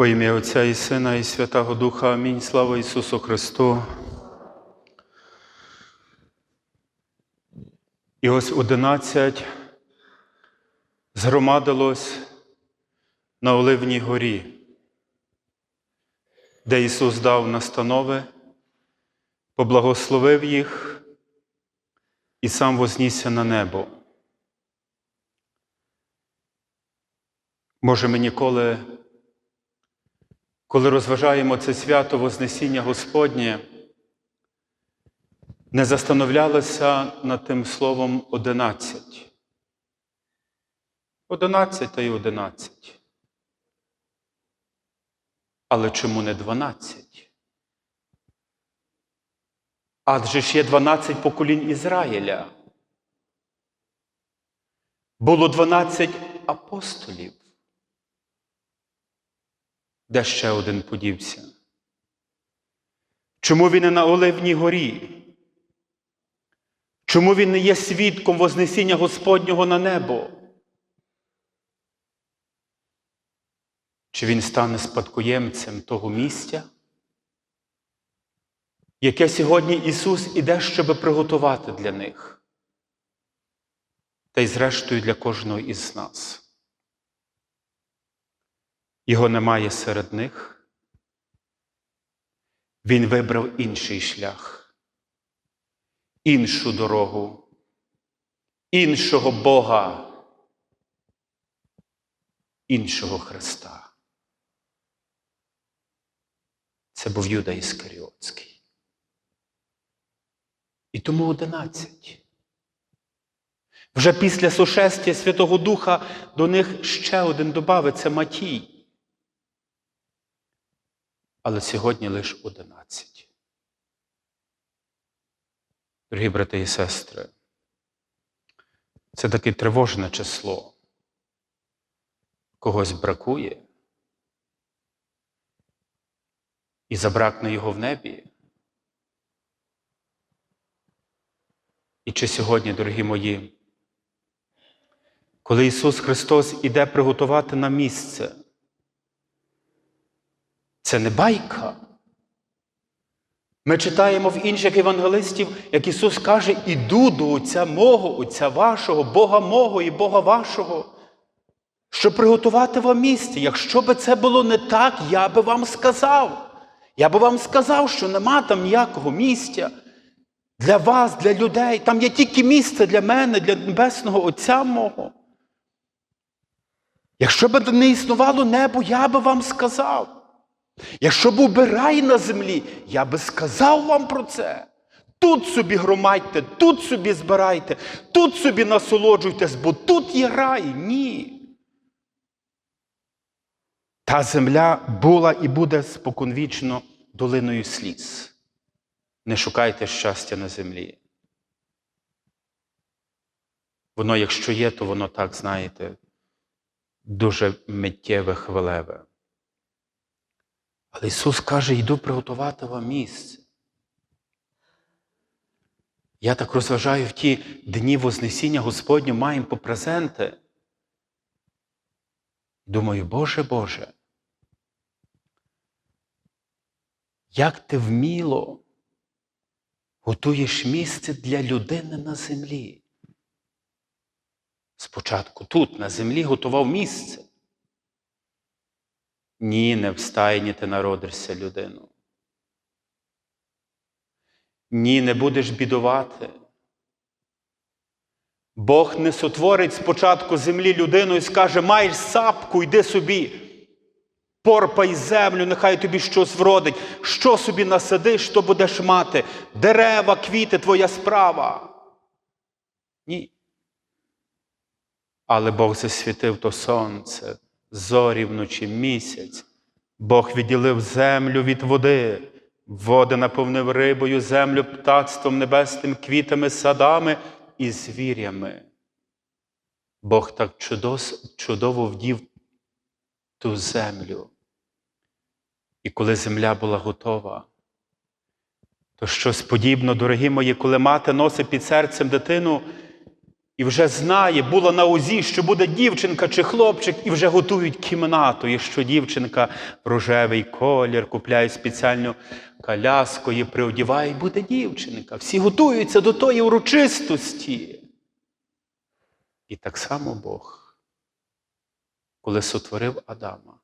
Во ім'я Отця і Сина, і Святого Духа. Амінь. Слава Ісусу Христу. І ось одинадцять згромадилось на Оливній горі, де Ісус дав настанови, поблагословив їх і сам вознісся на небо. Може, ми ніколи, коли розважаємо це свято Вознесіння Господнє, не застановлялися над тим словом одинадцять. Одинадцять та й одинадцять. Але чому не дванадцять? Адже ж є дванадцять поколінь Ізраїля. Було дванадцять апостолів. Де ще один подівся? Чому він не на Оливній горі? Чому він не є свідком Вознесіння Господнього на небо? Чи він стане спадкоємцем того місця, яке сьогодні Ісус іде, щоб приготувати для них, та й зрештою для кожного із нас? Його немає серед них. Він вибрав інший шлях, іншу дорогу, іншого Бога, іншого Христа. Це був Юда Іскаріотський. І тому одинадцять. Вже після сушестя Святого Духа до них ще один добавиться Матій але сьогодні лише одинадцять. Дорогі брати і сестри, це таке тривожне число. Когось бракує і забракне його в небі. І чи сьогодні, дорогі мої, коли Ісус Христос іде приготувати нам місце, це не байка. Ми читаємо в інших євангелистів, як Ісус каже, іду до Отця мого, Отця вашого, Бога мого і Бога вашого, щоб приготувати вам місце. Якщо би це було не так, я би вам сказав. Я би вам сказав, що нема там ніякого місця для вас, для людей. Там є тільки місце для мене, для Небесного Отця мого. Якщо б не існувало небо, я би вам сказав. Якщо був би рай на землі, я би сказав вам про це. Тут собі громадьте, тут собі збирайте, тут собі насолоджуйтесь, бо тут є рай. Ні. Та земля була і буде споконвічно долиною сліз. Не шукайте щастя на землі. Воно, якщо є, то воно так, знаєте, дуже миттєве хвилеве. Але Ісус каже, йду приготувати вам місце. Я так розважаю в ті дні Вознесіння Господню маємо по презенти. Думаю, Боже Боже, як ти вміло готуєш місце для людини на землі? Спочатку тут, на землі, готував місце. Ні, не в стайні ти народишся людину. Ні, не будеш бідувати. Бог не сотворить спочатку землі людину і скаже, маєш сапку, йди собі, порпай землю, нехай тобі щось вродить, що собі насадиш, що будеш мати, дерева, квіти, твоя справа. Ні. Але Бог засвітив то сонце зорі вночі місяць. Бог відділив землю від води, води наповнив рибою, землю птацтвом небесним, квітами, садами і звірями. Бог так чудово вдів ту землю. І коли земля була готова, то щось подібно, дорогі мої, коли мати носить під серцем дитину, і вже знає, була на узі, що буде дівчинка чи хлопчик, і вже готують кімнату, і що дівчинка рожевий колір, купляють спеціальну коляску, її приодівають, буде дівчинка. Всі готуються до тої урочистості. І так само Бог, коли сотворив Адама,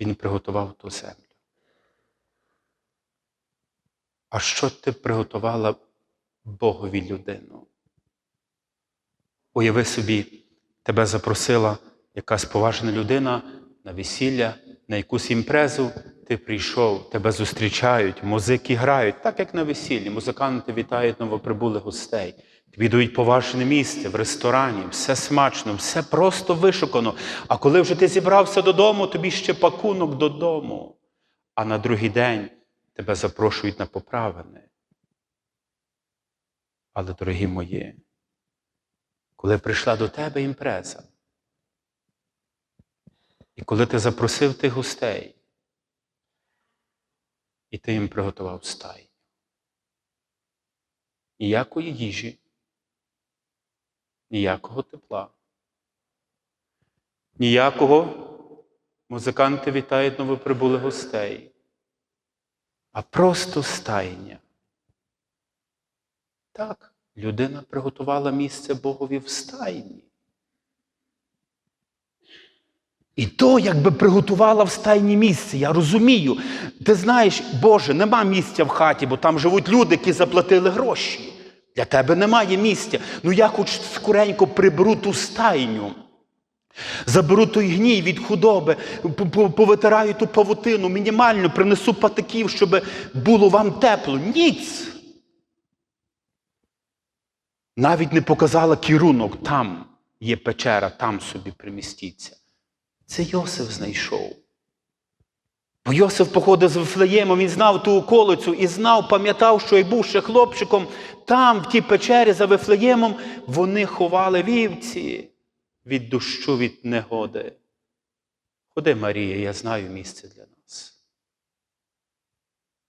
Він приготував ту землю. А що ти приготувала Богові людину? Уяви собі, тебе запросила якась поважна людина на весілля, на якусь імпрезу, ти прийшов, тебе зустрічають, музики грають, так як на весіллі. Музиканти вітають новоприбулих гостей. Тобі дають поважне місце в ресторані, все смачно, все просто вишукано. А коли вже ти зібрався додому, тобі ще пакунок додому. А на другий день тебе запрошують на поправини. Але, дорогі мої, коли прийшла до тебе імпреза, і коли ти запросив тих гостей, і ти їм приготував стайню, ніякої їжі, ніякого тепла, ніякого. Музиканти вітають новоприбулих гостей, а просто стайня. Так, людина приготувала місце Богові в стайні. І то, якби приготувала в стайні місце, я розумію. Ти знаєш, Боже, нема місця в хаті, бо там живуть люди, які заплатили гроші. Для тебе немає місця. Ну я хоч скоренько приберу ту стайню. Заберу той гній від худоби, повитираю ту павутину, мінімально принесу патиків, щоб було вам тепло. Ніц. Навіть не показала керунок, там є печера, там собі примістіться. Це Йосиф знайшов. Бо Йосиф походив з Вифлеємом, він знав ту околицю і знав, пам'ятав, що й був ще хлопчиком, там, в тій печері за Вифлеємом, вони ховали вівці від дощу, від негоди. Ходи, Марія, я знаю місце для нас.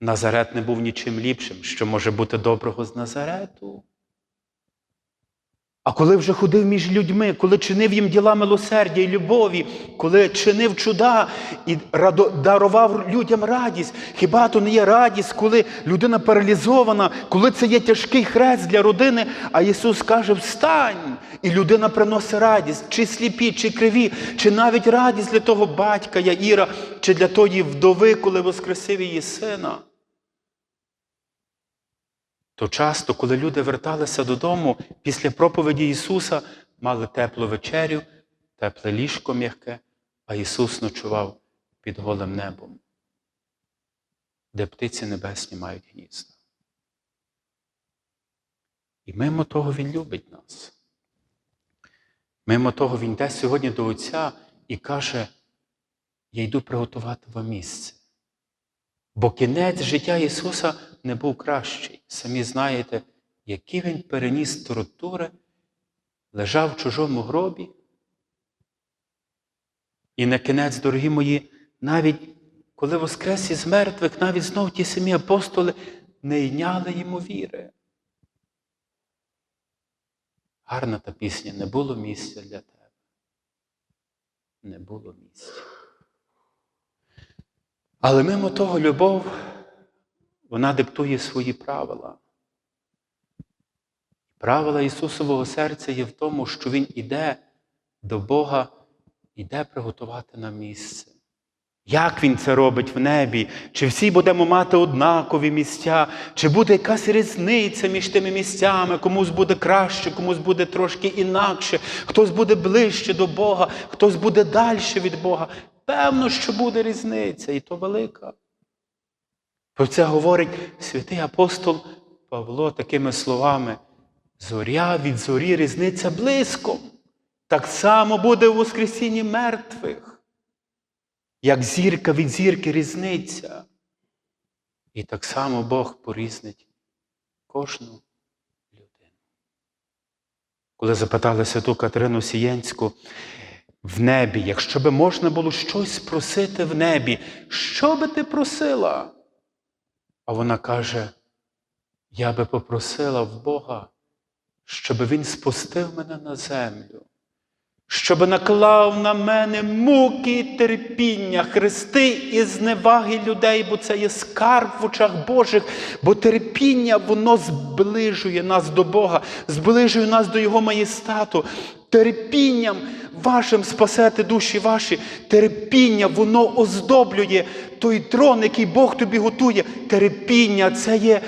Назарет не був нічим ліпшим, що може бути доброго з Назарету. А коли вже ходив між людьми, коли чинив їм діла милосердя і любові, коли чинив чуда і дарував людям радість, хіба то не є радість, коли людина паралізована, коли це є тяжкий хрест для родини, а Ісус каже: Встань! І людина приносить радість, чи сліпі, чи криві, чи навіть радість для того батька Яїра, чи для тої вдови, коли воскресив її сина то часто, коли люди верталися додому після проповіді Ісуса, мали теплу вечерю, тепле ліжко м'яке, а Ісус ночував під голим небом, де птиці небесні мають гнізда. І мимо того Він любить нас. Мимо того Він йде сьогодні до Отця і каже, я йду приготувати вам місце. Бо кінець життя Ісуса не був кращий. Самі знаєте, які Він переніс тортури, лежав в чужому гробі. І на кінець, дорогі мої, навіть коли воскрес із мертвих, навіть знов ті самі апостоли не йняли йому віри. Гарна та пісня, не було місця для тебе. Не було місця. Але мимо того, любов, вона диктує свої правила. Правила Ісусового серця є в тому, що Він іде до Бога, іде приготувати нам місце. Як Він це робить в небі? Чи всі будемо мати однакові місця, чи буде якась різниця між тими місцями, комусь буде краще, комусь буде трошки інакше, хтось буде ближче до Бога, хтось буде далі від Бога. Певно, що буде різниця, і то велика. Про це говорить святий апостол Павло такими словами: зоря від зорі різниця близько. Так само буде у Воскресінні мертвих, як зірка від зірки різниця. І так само Бог порізнить кожну людину. Коли запитали святу Катерину Сієнську, в небі, якщо би можна було щось просити в небі, що би ти просила? А вона каже: я би попросила в Бога, щоб Він спустив мене на землю, щоб наклав на мене муки і терпіння, хрести і зневаги людей, бо це є скарб в очах Божих, бо терпіння воно зближує нас до Бога, зближує нас до Його маєстату. Терпінням вашим спасете душі ваші. Терпіння, воно оздоблює той трон, який Бог тобі готує. Терпіння це є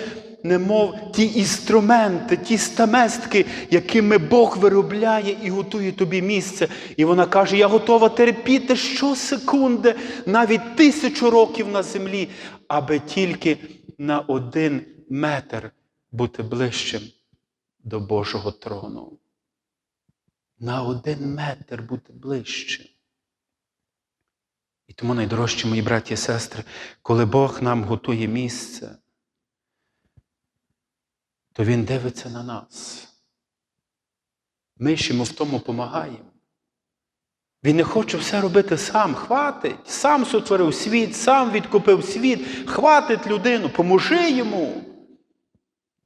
немов ті інструменти, ті стаместки, якими Бог виробляє і готує тобі місце. І вона каже: Я готова терпіти щосекунди, навіть тисячу років на землі, аби тільки на один метр бути ближчим до Божого трону. На один метр бути ближчим. І тому, найдорожчі мої браті і сестри, коли Бог нам готує місце, то Він дивиться на нас. Ми ж йому в тому допомагаємо. Він не хоче все робити сам. Хватить. Сам сотворив світ, сам відкупив світ. Хватить людину, поможи йому.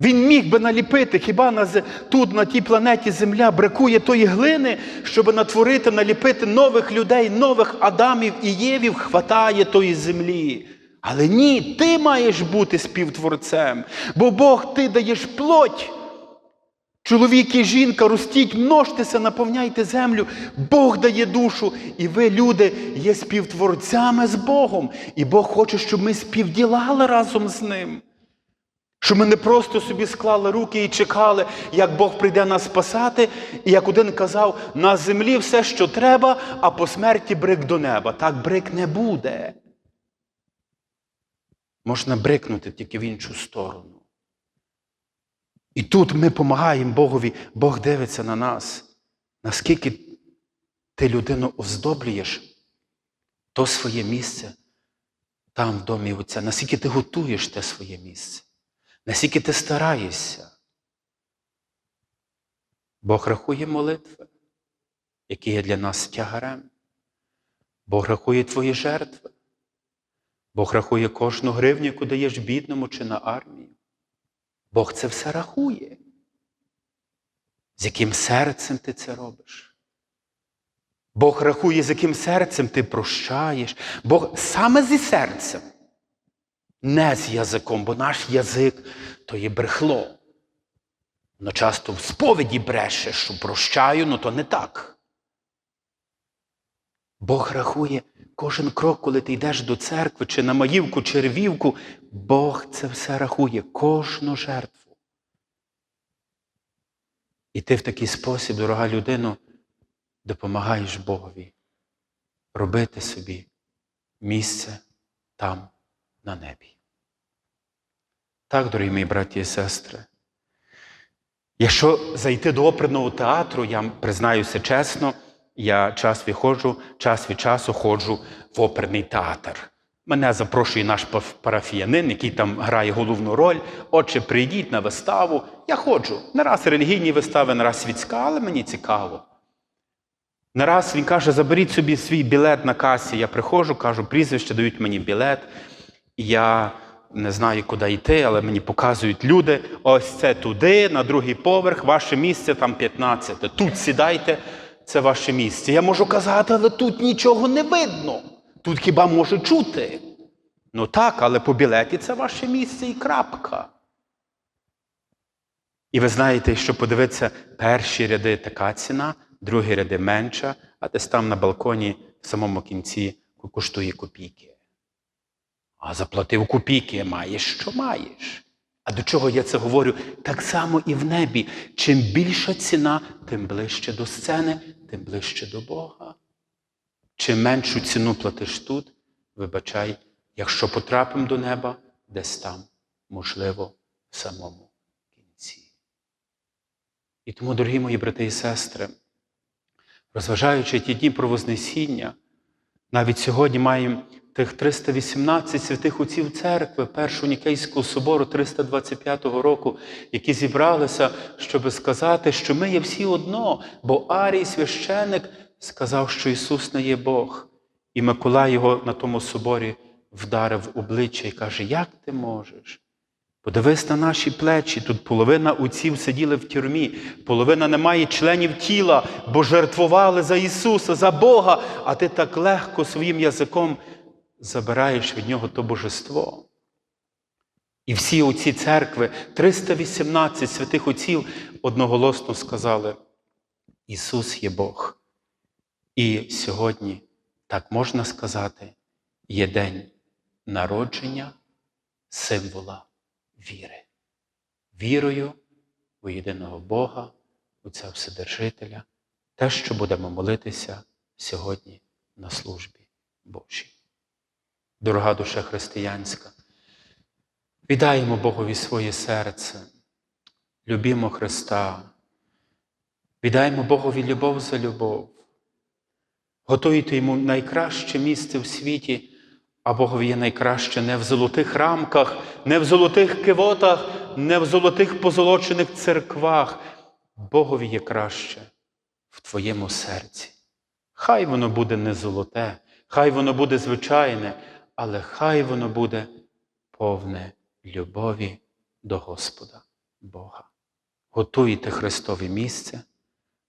Він міг би наліпити, хіба на, тут, на тій планеті Земля, бракує тої глини, щоб натворити, наліпити нових людей, нових Адамів і Євів, хватає тої землі. Але ні, ти маєш бути співтворцем, бо Бог ти даєш плоть. Чоловік і жінка, ростіть, множтеся, наповняйте землю. Бог дає душу, і ви, люди, є співтворцями з Богом. І Бог хоче, щоб ми співділали разом з ним. Щоб ми не просто собі склали руки і чекали, як Бог прийде нас спасати, і як один казав, на землі все, що треба, а по смерті брик до неба. Так брик не буде. Можна брикнути тільки в іншу сторону. І тут ми допомагаємо Богові, Бог дивиться на нас. Наскільки ти людину оздоблюєш, то своє місце там, в домі Отця, наскільки ти готуєш те своє місце, наскільки ти стараєшся. Бог рахує молитви, які є для нас тягарем. Бог рахує твої жертви. Бог рахує кожну гривню, яку даєш бідному чи на армію. Бог це все рахує. З яким серцем ти це робиш? Бог рахує, з яким серцем ти прощаєш. Бог саме зі серцем, не з язиком, бо наш язик то є брехло. Воно часто в сповіді бреше, що прощаю, ну то не так. Бог рахує кожен крок, коли ти йдеш до церкви, чи на маївку, чи ревівку, Бог це все рахує, кожну жертву. І ти в такий спосіб, дорога людино, допомагаєш Богові робити собі місце там, на небі. Так, дорогі мої браті і сестри. Якщо зайти до оперного театру, я признаюся чесно, я час виходжу, час від часу ходжу в оперний театр. Мене запрошує наш парафіянин, який там грає головну роль. Отче, прийдіть на виставу. Я ходжу. Не раз релігійні вистави, не раз світська, але мені цікаво. Не раз він каже, заберіть собі свій білет на касі. Я приходжу, кажу, прізвище дають мені білет. Я не знаю, куди йти, але мені показують люди. Ось це туди, на другий поверх, ваше місце там 15. Тут сідайте, це ваше місце. Я можу казати, але тут нічого не видно. Тут хіба може чути? Ну так, але по білеті це ваше місце і крапка. І ви знаєте, що подивитися, перші ряди така ціна, другі ряди менша, а десь там на балконі в самому кінці коштує копійки. А заплатив копійки, маєш, що маєш. А до чого я це говорю? Так само і в небі. Чим більша ціна, тим ближче до сцени, тим ближче до Бога. Чим меншу ціну платиш тут, вибачай, якщо потрапимо до неба, десь там, можливо, в самому кінці. І тому, дорогі мої брати і сестри, розважаючи ті дні про Вознесіння, навіть сьогодні маємо тих 318 святих отців церкви Першого Нікейського собору 325 року, які зібралися, щоб сказати, що ми є всі одно, бо Арій, священик, сказав, що Ісус не є Бог. І Миколай його на тому соборі вдарив в обличчя і каже, як ти можеш? Подивись на наші плечі. Тут половина отців сиділи в тюрмі, половина не має членів тіла, бо жертвували за Ісуса, за Бога, а ти так легко своїм язиком забираєш від Нього то божество. І всі оці церкви, 318 святих отців одноголосно сказали: Ісус є Бог. І сьогодні, так можна сказати, є день народження символа віри. Вірою у єдиного Бога, Отця Вседержителя, те, що будемо молитися сьогодні на службі Божій. Дорога душа християнська, віддаємо Богові своє серце, любімо Христа, віддаємо Богові любов за любов, готуйте йому найкраще місце в світі. А Богові є найкраще не в золотих рамках, не в золотих кивотах, не в золотих позолочених церквах. Богові є краще в твоєму серці. Хай воно буде не золоте, хай воно буде звичайне, але хай воно буде повне любові до Господа Бога. Готуйте Христове місце,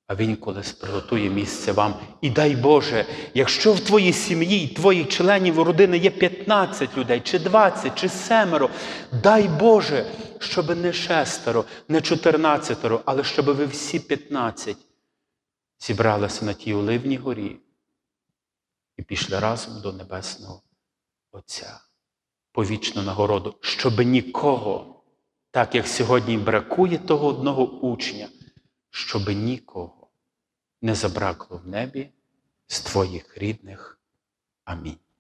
а Він колись приготує місце вам. І дай Боже, якщо в твоїй сім'ї, твоїх членів родини є 15 людей, чи 20, чи семеро, дай Боже, щоб не шестеро, не чотирнадцятеро, але щоб ви всі 15 зібралися на тій Оливній горі і пішли разом до Небесного Отця. повічну нагороду, щоб нікого, так як сьогодні бракує того одного учня, щоб нікого не забракло в небі з твоїх рідних. Амінь.